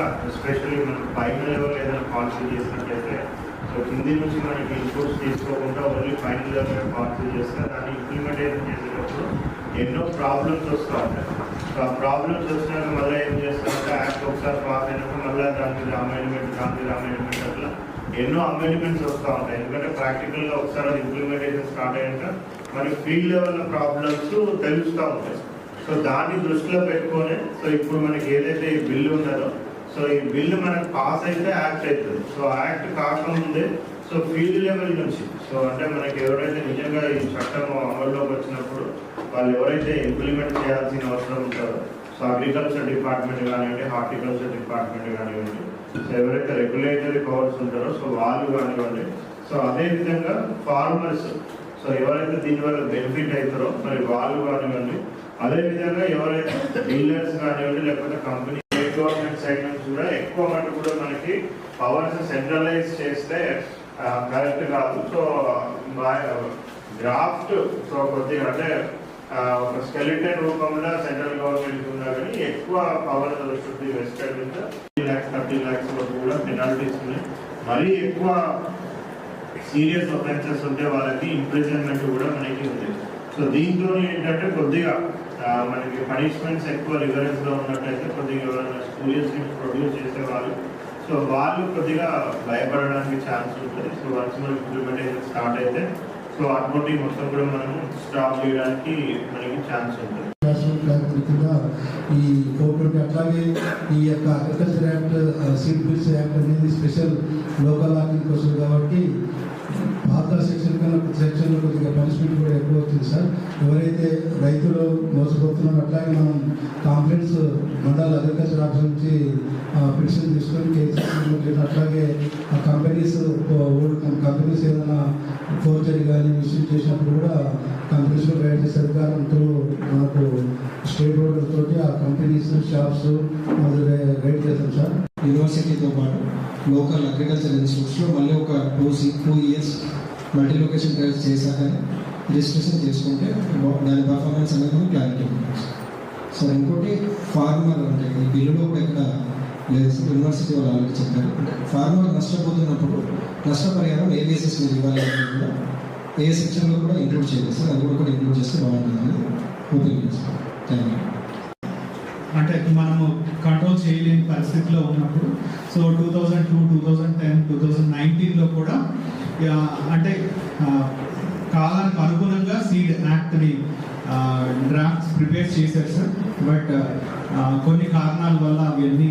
ముఖ్యంగా ఎస్పెషల్లీ మనం పైన లెవెల్ ఏదైనా పాలసీ చేసినట్లయితే సో కింది నుంచి మనకి ఇన్పుట్స్ తీసుకోకుండా ఓన్లీ పైన లెవెల్ పాలసీ చేస్తే దాన్ని ఇంప్లిమెంటేషన్ చేసేటప్పుడు ఎన్నో ప్రాబ్లమ్స్ వస్తూ ఉంటాయి. సో ఆ ప్రాబ్లమ్స్ వచ్చినాక మళ్ళీ ఏం చేస్తామంటే యాక్ట్ ఒకసారి పాస్ అయినాక మళ్ళీ దానికి మీద అమెండ్మెంట్ దాని అమెండ్మెంట్ అట్లా ఎన్నో అమెండ్మెంట్స్ వస్తూ ఉంటాయి. ఎందుకంటే ప్రాక్టికల్గా ఒకసారి అది ఇంప్లిమెంటేషన్ స్టార్ట్ అయ్యాక మనకి ఫీల్డ్ లెవెల్ ప్రాబ్లమ్స్ తెలుస్తూ ఉంటాయి. సో దాన్ని దృష్టిలో పెట్టుకొని సో ఇప్పుడు మనకి ఏదైతే ఈ బిల్లు ఉన్నదో సో ఈ బిల్లు మనకు పాస్ అయితే యాక్ట్ అవుతుంది. సో యాక్ట్ కాకముందే సో ఫీల్డ్ లెవెల్ నుంచి సో అంటే మనకి ఎవరైతే నిజంగా ఈ చట్టం అమల్లోకి వచ్చినప్పుడు వాళ్ళు ఎవరైతే ఇంప్లిమెంట్ చేయాల్సిన అవసరం ఉంటారో సో అగ్రికల్చర్ డిపార్ట్మెంట్ కానివ్వండి హార్టికల్చర్ డిపార్ట్మెంట్ కానివ్వండి సో ఎవరైతే రెగ్యులేటరీ పవర్స్ ఉంటారో సో వాళ్ళు కానివ్వండి సో అదే విధంగా ఫార్మర్స్ సో ఎవరైతే దీనివల్ల బెనిఫిట్ అవుతారో మరి వాళ్ళు కానివ్వండి అదే విధంగా ఎవరైతే డీలర్స్ కానివ్వండి లేకపోతే కంపెనీ స్టేట్ గవర్నమెంట్ సైడ్ నుంచి కూడా ఎక్కువ మటు కూడా మనకి పవర్స్ సెంట్రలైజ్ చేస్తే కరెక్ట్ కాదు. సో డ్రాఫ్ట్ సో కొద్దిగా అంటే ఒక స్కెలిటన్ రూపంలో సెంట్రల్ గవర్నమెంట్ ఉన్నా కానీ ఎక్కువ పవర్ శుద్ధి western three lakhs thirty lakhs వరకు కూడా పెనాల్టీస్ ఉన్నాయి. మరీ ఎక్కువ సీరియస్ ఒఫెన్సెస్ ఉంటే వాళ్ళకి ఇంప్రిజన్మెంట్ కూడా మనకి ఉంది. సో దీంట్లో ఏంటంటే కొద్దిగా మనకి పనిష్మెంట్స్ ఎక్కువ రిగరెన్స్గా ఉన్నట్టయితే కొద్దిగా ఎవరైనా స్కూల్స్ ప్రొడ్యూస్ చేసే వాళ్ళు సో వాళ్ళు కొద్దిగా భయపడడానికి ఛాన్స్ ఉంటుంది. సో వన్స్ మనం ఇంప్లిమెంటేషన్ స్టార్ట్ అయితే సో అటువంటి మొత్తం కూడా మనం స్టాప్ చేయడానికి మనకి ఛాన్స్ ఉంటుంది. ఈ కోర్టు అట్లాగే ఈ యొక్క agriculture act seed bills act అనేది స్పెషల్ లోకల్ లాకింగ్ కోసం కంప్లైంట్ కూడా ఎక్కువ వచ్చింది సార్. ఎవరైతే రైతులు మోసపోతున్నారో అట్లాగే మనం కాంప్లైంట్స్ మండల అగ్రికల్చర్ ఆఫీస్ నుంచి పిటిషన్ తీసుకొని కేసు అట్లాగే ఆ కంపెనీస్ కంపెనీస్ ఏదైనా ఫోర్జరీ కానీ మిస్యూజ్ చేసినప్పుడు కూడా కంపెనీస్ కూడా సర్కారంతో మనకు స్టేట్ బోర్డు తోటి ఆ కంపెనీస్ షాప్స్ గైడ్ చేస్తాం సార్. యూనివర్సిటీతో పాటు లోకల్ అగ్రికల్చర్ ఇన్స్టిట్యూట్స్లో మళ్ళీ ఒక two C two years multi location trials చేశాకనే registration చేసుకుంటే దాని పర్ఫార్మెన్స్ అనేది మనకు క్లారిటీ ఉంటుంది. సో ఇంకోటి ఫార్మర్ అంటే ఈ బిల్లులో కూడా లేదు యూనివర్సిటీ వాళ్ళు ఆల్రెడీ చెప్పారు. అంటే ఫార్మర్ నష్టపోతున్నప్పుడు నష్టపరిహారం ఏ బేసిస్ మీద ఇవ్వాలి అనేది కూడా ఏ సెక్షన్లో కూడా ఇంక్లూడ్ చేయలేదు. సార్ అది కూడా కూడా ఇంక్లూడ్ చేస్తే బాగుంటుంది ఓపెన్ చేస్తాం థ్యాంక్ యూ అంటే మనము కంట్రోల్ చేయలేని పరిస్థితిలో ఉన్నప్పుడు so two thousand two two thousand ten two thousand నైన్టీన్లో కూడా అంటే కాలానికి అనుగుణంగా సీడ్ యాక్ట్ని డ్రాఫ్ట్స్ ప్రిపేర్ చేశారు సార్. బట్ కొన్ని కారణాల వల్ల అవన్నీ